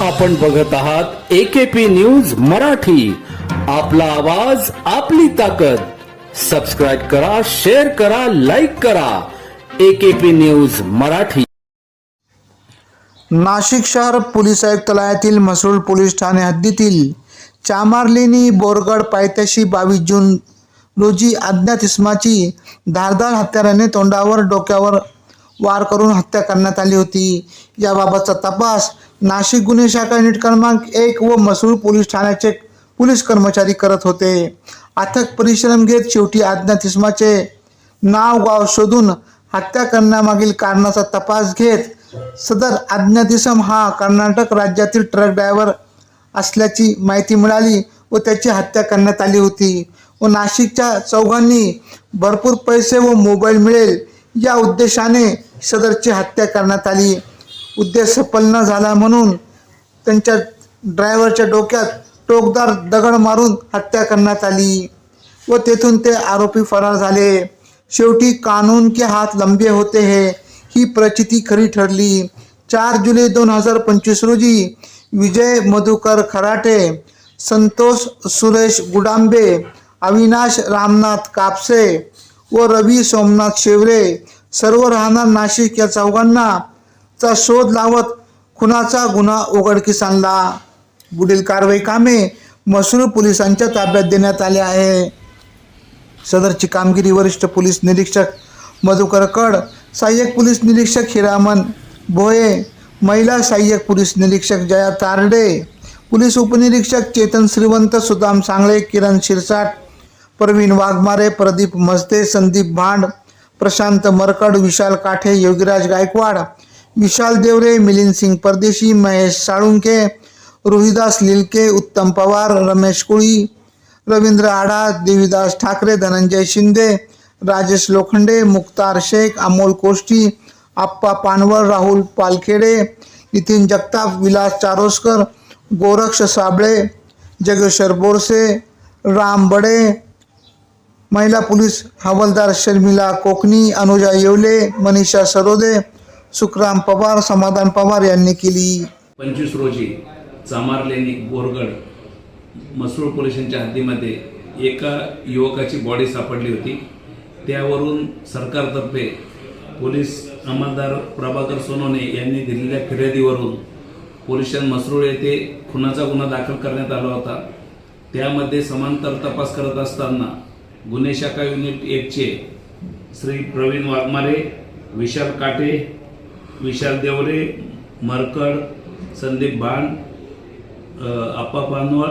आपण बघत आहात एकेपी न्यूज मराठी. आपला आवाज आपली ताकद. सबस्क्राईब करा शेअर करा लाईक करा. AKP news Marathi. नाशिक शहर पोलीस आयुक्तालयातील म्हसरूळ पोलीस ठाणे हद्दीतील चामारलेनी बोरगड पायथ्याशी बावीस जून रोजी अज्ञात इसमाची धारदार हत्याराने तोंडावर डोक्यावर वार करून हत्या करण्यात आली होती. याबाबतचा तपास नाशिक गुन्हे शाखा युनिट क्रमांक एक व मसूर पोलीस ठाण्याचे पोलीस कर्मचारी करत होते. अथक परिश्रम घेत शेवटी अज्ञात नाव गाव शोधून हत्या करण्यामागील कारणाचा तपास घेत सदर अज्ञात इसम हा कर्नाटक राज्यातील ट्रक ड्रायव्हर असल्याची माहिती मिळाली व त्याची हत्या करण्यात आली होती. व नाशिकच्या चौघांनी भरपूर पैसे व मोबाईल मिळेल या उद्देशाने सदरची हत्या करण्यात आली. उद्देश सफल न झाला म्हणून त्यांच्या ड्रायव्हरच्या डोक्यात टोकदार दगड मारून हत्या करण्यात आली व तेथून ते आरोपी फरार झाले. शेवटी कानून के हात लंबे होते हे ही प्रचिती खरी ठरली. चार जुलै दोन हजार पंचवीस रोजी विजय मधुकर खराटे संतोष सुरेश गुडांबे अविनाश रामनाथ कापसे व रवी सोमनाथ शेवरे सर्व राहणार नाशिक या चौघांना चा शोध लावत खुनाचा गुन्हा उघडकीस आणला. पुढील कारवाई कामे मसूर पोलिसांच्या ताब्यात देण्यात आले आहे. सदरची कामगिरी वरिष्ठ पोलीस निरीक्षक मधुकर कड सहाय्यक पोलीस निरीक्षक हिरामन भोये महिला सहाय्यक पोलीस निरीक्षक जया तारडे पोलीस उपनिरीक्षक चेतन श्रीवंत सुदाम सांगळे किरण शिरसाट प्रवीण वाघमारे प्रदीप मस्ते संदीप भांड प्रशांत मरकड विशाल काठे योगीराज गायकवाड विशाल देवरे मिलिंद सिंग परदेशी महेश साळुंके रोहिदास लिलके उत्तम पवार रमेश कुळी रवींद्र आढा देवीदास ठाकरे धनंजय शिंदे राजेश लोखंडे मुक्तार शेख अमोल कोष्टी आप्पा पानवळ राहुल पालखेडे नितीन जगताप विलास चारोस्कर गोरक्ष साबळे जगेश्वर बोरसे राम बडे महिला पोलीस हवालदार शर्मिला कोकणी अनुजा येवले मनीषा सरोदे सुखराम पवार समाधान पवार यांनी केली. पंचवीस रोजी चामारलेनी बोरगड मसूळ पोलिसांच्या हद्दीमध्ये एका युवकाची बॉडी सापडली होती. त्यावरून सरकारतर्फे पोलीस अंमलदार प्रभाकर सोनोने यांनी दिलेल्या फिर्यादीवरून पोलीस मसरूळ येथे खुनाचा गुन्हा दाखल करण्यात आला होता. त्यामध्ये समांतर तपास करत असताना गुन्हे शाखा युनिट एकचे श्री प्रवीण वाघमारे विशाल काटे विशाल देवरे मरकड संदीप बाण आप्पा पानवळ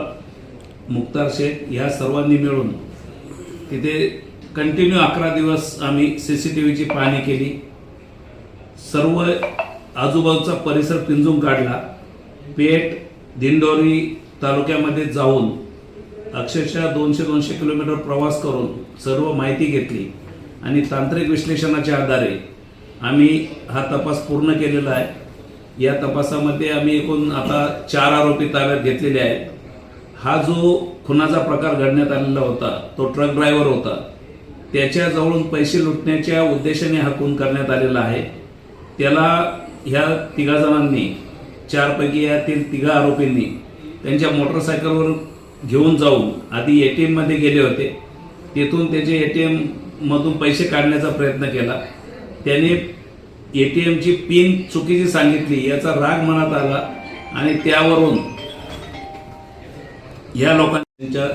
मुक्तार शेख ह्या सर्वांनी मिळून तिथे कंटिन्यू अकरा दिवस आम्ही सी सी टी व्हीची पाहणी केली. सर्व आजूबाजूचा परिसर पिंजून काढला. पेठ दिंडोरी तालुक्यामध्ये जाऊन अक्षरशः दोनशे दोनशे किलोमीटर प्रवास करून सर्व माहिती घेतली. आणि तांत्रिक विश्लेषणाच्या आधारे आम्ही हा तपास पूर्ण केलेला आहे. या तपासामध्ये आम्ही एकूण आता चार आरोपी ताब्यात घेतलेले आहेत. हा जो खुनाचा प्रकार घडण्यात आलेला होता तो ट्रक ड्रायव्हर होता त्याच्याजवळून पैसे लुटण्याच्या उद्देशाने हा खून करण्यात आलेला आहे. त्याला ह्या तिघा जणांनी चारपैकी यातील तिघा आरोपींनी त्यांच्या मोटरसायकलवर घेऊन जाऊन आधी ए टी एममध्ये गेले होते. तेथून त्याचे ए टी एममधून पैसे काढण्याचा प्रयत्न केला. त्याने ए टी एमची पिन चुकीची सांगितली याचा राग मनात आला आणि त्यावरून या लोकांच्या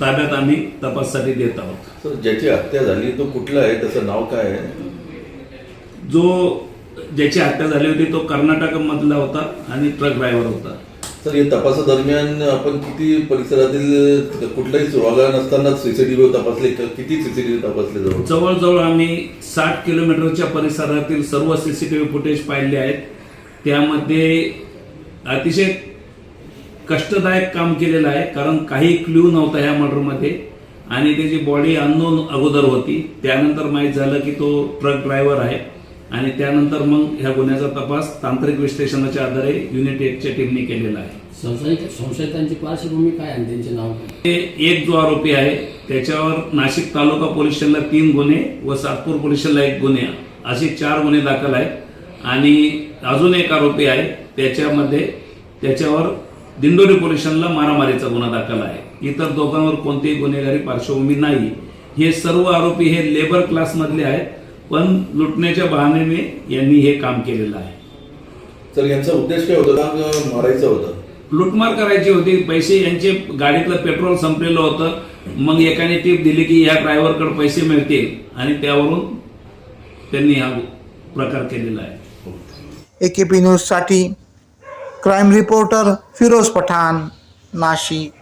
ताब्यात आम्ही तपासासाठी देत आहोत. सर ज्याची हत्या झाली तो कुठला आहे? त्याचं नाव काय आहे? जो ज्याची हत्या झाली होती तो कर्नाटकमधला होता आणि ट्रक ड्रायव्हर होता. सर या तपासादरम्यान आपण किती परिसरातील कुठलाही सुरागा नसताना सीसीटीव्ही तपासले किती सीसीटीव्ही तपासले जवळ जवळजवळ आम्ही साठ किलोमीटरच्या परिसरातील सर्व सीसीटीव्ही फुटेज पाहिले आहेत. त्यामध्ये अतिशय कष्टदायक काम केलेलं आहे कारण काही क्ल्यू नव्हता ह्या मर्डरमध्ये. आणि त्याची बॉडी अननोन अगोदर होती. त्यानंतर माहीत झालं की तो ट्रक ड्रायव्हर आहे. आणि त्यानंतर मग ह्या गुन्ह्याचा तपास तांत्रिक विश्लेषणाच्या आधारे युनिट एकच्या टीमने केलेला आहे. संशयित संशयितांची पार्श्वभूमी काय आणि त्यांचे नाव ते एक जो आरोपी आहे त्याच्यावर नाशिक तालुका पोलीस स्टेशनला तीन गुन्हे व सातपूर पोलीस स्टेशनला एक गुन्हे. असे चार गुन्हे दाखल आहेत. आणि अजून एक आरोपी आहे त्याच्यामध्ये त्याच्यावर दिंडोरी पोलीस स्टेशनला मारामारीचा गुन्हा दाखल आहे. इतर दोघांवर कोणतीही गुन्हेगारी पार्श्वभूमी नाही. हे सर्व आरोपी हे लेबर क्लासमधले आहेत. पण लुटण्याच्या बहाण्याने यांनी हे काम केलेलं आहे. तर यांचा उद्देश काय होता? का मारायचा होता? लुटमार करायची होती. पैसे यांचे गाडीतलं पेट्रोल संपलेलं होतं. मग एकाने टीप दिली की या ड्रायव्हरकडे पैसे मिळतील आणि त्यावरून त्यांनी हा प्रकार केलेला आहे. ए के पी न्यूजसाठी क्राईम रिपोर्टर फिरोज पठाण नाशिक.